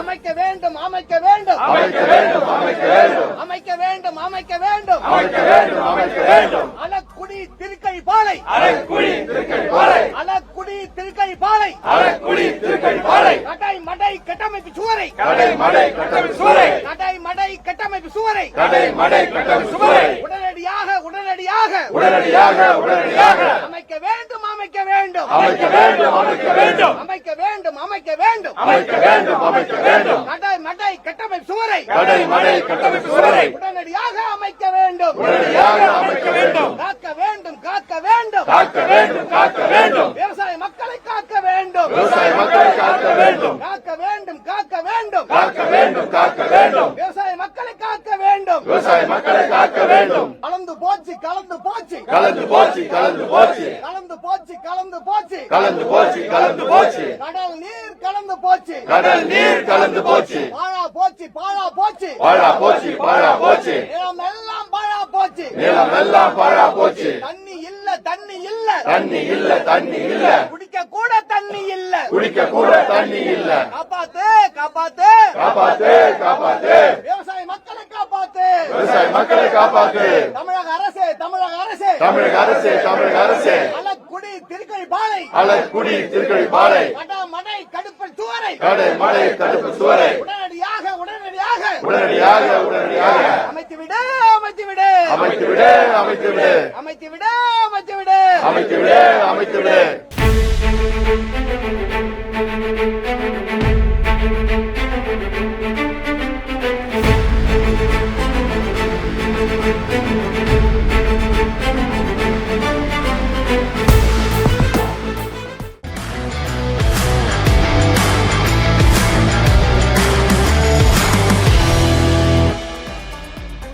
அமைக்க வேண்டும் அமைக்க வேண்டும். அமைக்க வேண்டும் அமைக்க வேண்டும். அமைக்க வேண்டும் அமைக்க வேண்டும் அமைக்க வேண்டும் அமைக்க வேண்டும் அலக்குடி திருக்கை பாலை. அலக்குடி திருக்கை பாலை. அலக்குடி திருக்கை பாலை அலக்குடி திருக்கை பாலை கடை மடை கட்டமைப்பு சுவரை. கடை மடை கட்டமைப்பு சுவரை. கடை மடை கட்டமைப்பு சுவரை கடை மடை கட்டமைப்பு சுவரை உடனடியாக உடனடியாக உடனடியாக உடனடியாக. அமைக்க வேண்டும் அமைக்க வேண்டும். அமைக்க வேண்டும் அமைக்க வேண்டும். அமைக்க வேண்டும் அமைக்க வேண்டும். அமைக்க வேண்டும் அமைக்க வேண்டும். கடை மடை கட்டமைப்பு சுவரை. கடை மடை கட்டமைப்பு சுவரை. உடனடியாக அமைக்க வேண்டும். உடனடியாக அமைக்க வேண்டும். காக்க வேண்டும் காக்க வேண்டும். காக்க வேண்டும் காக்க வேண்டும். விவசாய மக்களை காக்க வேண்டும். விவசாய மக்களை காக்க வேண்டும். காக்க வேண்டும் காக்க வேண்டும். காக்க வேண்டும் காக்க வேண்டும். விவசாய மக்களை காக்க வேண்டும். விவசாய மக்களை காக்க வேண்டும். கலந்து போச்சு கலந்து போச்சு. கலந்து போச்சு கலந்து போச்சு. கலந்து போச்சு கலந்து போச்சு. கலந்து போச்சு கலந்து போச்சு. கடல் நீர் கலந்து போச்சு. கடல் நீர் கலந்து போச்சு. பாழா போச்சு பாழா போச்சு. பாழா போச்சு பாழா போச்சு. நிலம் எல்லாம் பாழா போச்சு. நிலம் எல்லாம் பாழா போச்சு. தண்ணி இல்ல தண்ணி இல்ல. தண்ணி இல்ல தண்ணி இல்ல. குடிக்க கூட தண்ணி இல்ல. குடிக்க கூட தண்ணி இல்ல. காப்பாத்து காப்பாத்து. காப்பாத்து காப்பாத்து விவசாய மக்களை காப்பாத்து விவசாய மக்களை காப்பாத்து. தமிழக அரசே தமிழக அரசே. தமிழக அரசே தமிழக அரசே. அலக்குடி திருக்கை பாலை அலக்குடி திருக்கழி பாலை மடை கடுப்பல் சுவரை. கடை மடை தடுப்பு சுவரை. உடனடியாக உடனடியாக. உடனடியாக உடனடியாக. அமைத்து விடு அமைத்து விடு அமைத்து விடு அமைத்து விடு அமைத்து விடு அமைத்து விடு அமைத்து விடு அமைத்து விடு